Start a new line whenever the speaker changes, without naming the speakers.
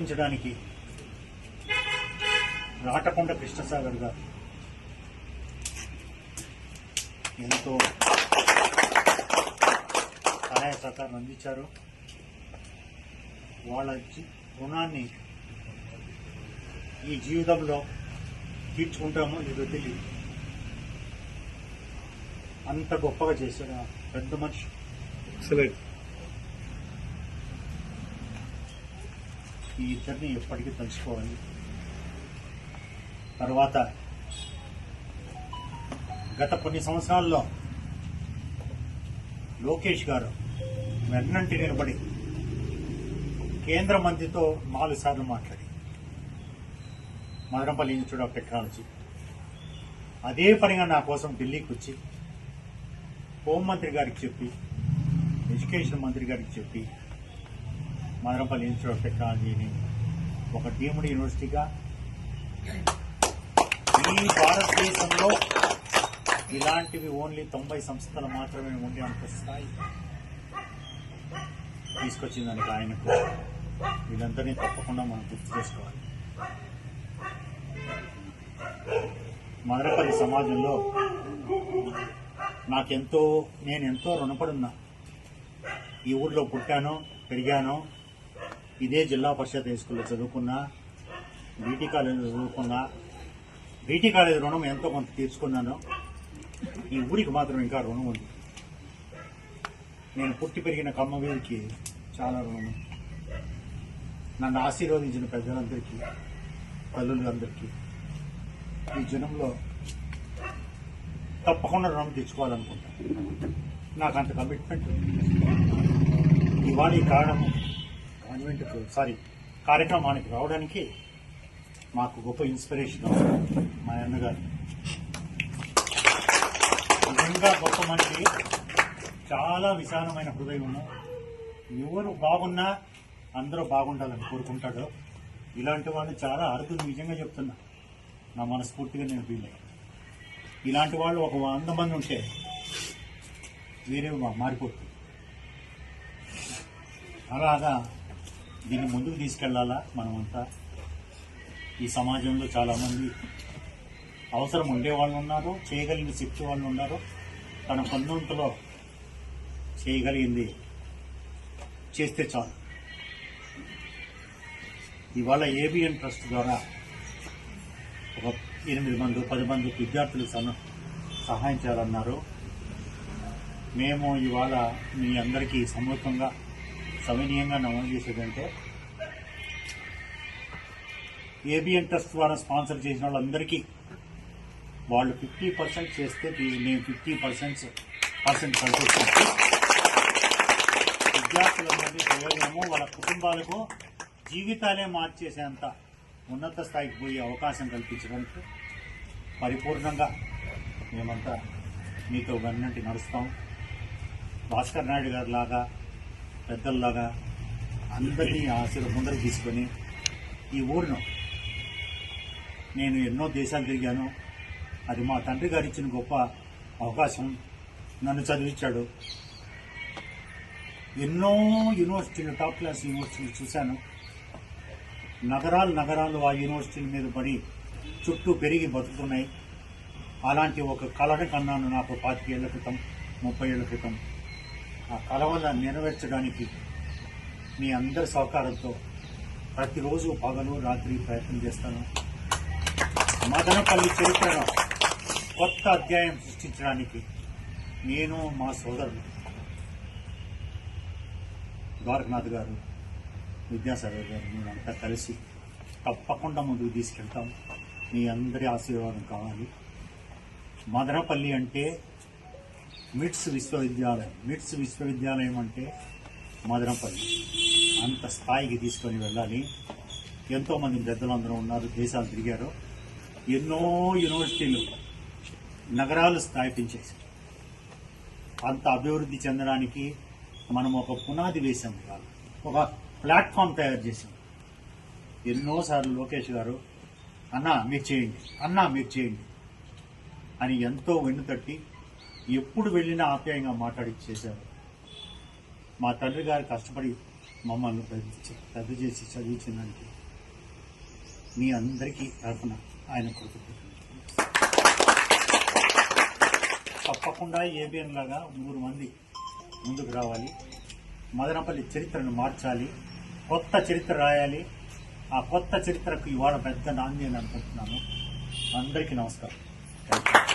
స్థాపించడానికి రాటకొండ కృష్ణసాగర్ గారు ఎంతో సహాయ సహకారం అందించారు. వాళ్ళ రుణాన్ని ఈ జీవితంలో తీర్చుకుంటామో లేదో తెలియదు అంత గొప్పగా చేశాడు పెద్ద మనిషి. ఈ ఇద్దరిని ఎప్పటికీ తలుచుకోవాలి. తర్వాత గత కొన్ని సంవత్సరాల్లో లోకేష్ గారు వెన్నంటి నిలబడి కేంద్ర మంత్రితో నాలుగు సార్లు మాట్లాడి. Madanapalle institute of technology. అదే పనిగా నా కోసం ఢిల్లీకి వచ్చి హోంమంత్రి గారికి చెప్పి ఎడ్యుకేషన్ మంత్రి గారికి చెప్పి మదనపల్లి ఇన్స్టిట్యూట్ ఆఫ్ టెక్నాలజీని ఒక డీమ్డ్ యూనివర్సిటీగా. ఈ భారతదేశంలో ఇలాంటివి ఓన్లీ తొంభై సంస్థలు మాత్రమే ఉండే అంత స్థాయి తీసుకొచ్చిందానికి ఆయనకు. వీళ్ళందరినీ తప్పకుండా మనం గుర్తు చేసుకోవాలి. మదనపల్లి సమాజంలో నాకెంతో నేను ఎంతో రుణపడున్నా. ఈ ఊర్లో పుట్టాను పెరిగాను ఇదే జిల్లా పరిషత్ హై స్కూల్లో చదువుకున్నా బీటీ కాలేజీలో చదువుకున్నా. బీటీ కాలేజీ రుణం ఎంతో కొంత తీర్చుకున్నాను. ఈ ఊరికి మాత్రం ఇంకా రుణం ఉంది. నేను పుట్టి పెరిగిన కమ్మ వీరికి చాలా రుణం నన్ను ఆశీర్వదించిన పెద్దలందరికీ తల్లులందరికీ ఈ జనంలో తప్పకుండా రుణం తెచ్చుకోవాలనుకుంటాను నాకు అంత కమిట్మెంట్ ఇవాళ ఈ కారణం సారీ కార్యక్రమానికి రావడానికి మాకు గొప్ప ఇన్స్పిరేషన్ మా అన్నగారు నిజంగా గొప్ప మనిషి చాలా విశాలమైన హృదయం ఎవరు బాగున్నా అందరూ బాగుండాలని కోరుకుంటాడు. ఇలాంటి వాళ్ళు చాలా అరుదులు నిజంగా చెప్తున్నా. నా మనస్ఫూర్తిగా నేను ఫీల్ ఇలాంటి వాళ్ళు ఒక వంద మంది ఉంటే వేరే మారిపోతుంది. అలాగా దీన్ని ముందుకు తీసుకెళ్ళాలా మనమంతా? ఈ సమాజంలో చాలామంది అవసరం ఉండే వాళ్ళు ఉన్నారు చేయగలిగిన శక్తి వాళ్ళు ఉన్నారు. తన పొందంతలో చేయగలిగింది చేస్తే చాలు. ఇవాళ ఏబిఎన్ ట్రస్ట్ ద్వారా ఒక ఎనిమిది మంది పది మంది విద్యార్థులు సన సహాయం చేయాలన్నారు. మేము ఇవాళ మీ అందరికీ సమూహంగా సవినీయంగా నమోదు చేసేదంటే ఏబిఎన్ ట్రస్ట్ ద్వారా స్పాన్సర్ చేసిన వాళ్ళందరికీ వాళ్ళు ఫిఫ్టీ పర్సెంట్ చేస్తే మేము ఫిఫ్టీ పర్సెంట్ పర్సెంట్ కల్పిస్తాను విద్యార్థులందరికీ ప్రయోజనము వాళ్ళ కుటుంబాలకు జీవితాలే మార్చేసేంత ఉన్నత స్థాయికి పోయే అవకాశం కల్పించడానికి పరిపూర్ణంగా మేమంతా మీతో వెన్నంటి నడుస్తాం. భాస్కర్ నాయుడు గారి లాగా పెద్దల్లాగా అందరినీ ఆశీర్వ ముందరకు తీసుకొని ఈ ఊరిను నేను ఎన్నో దేశాలు తిరిగాను. అది మా తండ్రి గారు ఇచ్చిన గొప్ప అవకాశం. నన్ను చదివించాడు ఎన్నో యూనివర్సిటీలు టాప్ క్లాస్ యూనివర్సిటీలు చూశాను. నగరాలు నగరాలు ఆ యూనివర్సిటీల మీద పడి చుట్టూ పెరిగి బతుకుతున్నాయి. అలాంటి ఒక కళను కన్నాను నాకు పాతికేళ్ళ క్రితం ముప్పై ఏళ్ళ క్రితం. ఆ కలవల నెరవేర్చడానికి మీ అందరి సహకారంతో ప్రతిరోజు పగలు రాత్రి ప్రయత్నం చేస్తాను. మదనపల్లి చరిత్రను కొత్త అధ్యాయం సృష్టించడానికి నేను మా సోదరులు ద్వారకనాథ్ గారు విద్యాసాగర్ గారు మేమంతా కలిసి తప్పకుండా ముందుకు తీసుకెళ్తాం. మీ అందరి ఆశీర్వాదం కావాలి. మదనపల్లి అంటే మిట్స్ విశ్వవిద్యాలయం. మిట్స్ విశ్వవిద్యాలయం అంటే మదనపల్లి. అంత స్థాయికి తీసుకొని వెళ్ళాలి. ఎంతోమంది పెద్దలందరూ ఉన్నారు దేశాలు తిరిగారు. ఎన్నో యూనివర్సిటీలు నగరాలు స్థాపించేసి అంత అభివృద్ధి చెందడానికి మనం ఒక పునాది వేసాం కాదు. ఒక ప్లాట్ఫామ్ తయారు చేసాం ఎన్నోసార్లు లోకేష్ గారు అన్నా మీరు చేయండి. అన్నా మీరు చేయండి. అని ఎంతో వెన్ను తట్టి ఎప్పుడు వెళ్ళినా ఆప్యాయంగా మాట్లాడి చేశారు. మా తండ్రి గారు కష్టపడి మమ్మల్ని పెద్ద చేసి చదివించినందుకు మీ అందరికీ తరఫున ఆయన కృతజ్ఞత తప్పకుండా ఏబిఎన్ లాగా మూడు మంది ముందుకు రావాలి. మదనపల్లి చరిత్రను మార్చాలి. కొత్త చరిత్ర రాయాలి. ఆ కొత్త చరిత్రకు ఇవాళ పెద్ద నాంది అని అనుకుంటున్నాను. అందరికీ నమస్కారం. Thank you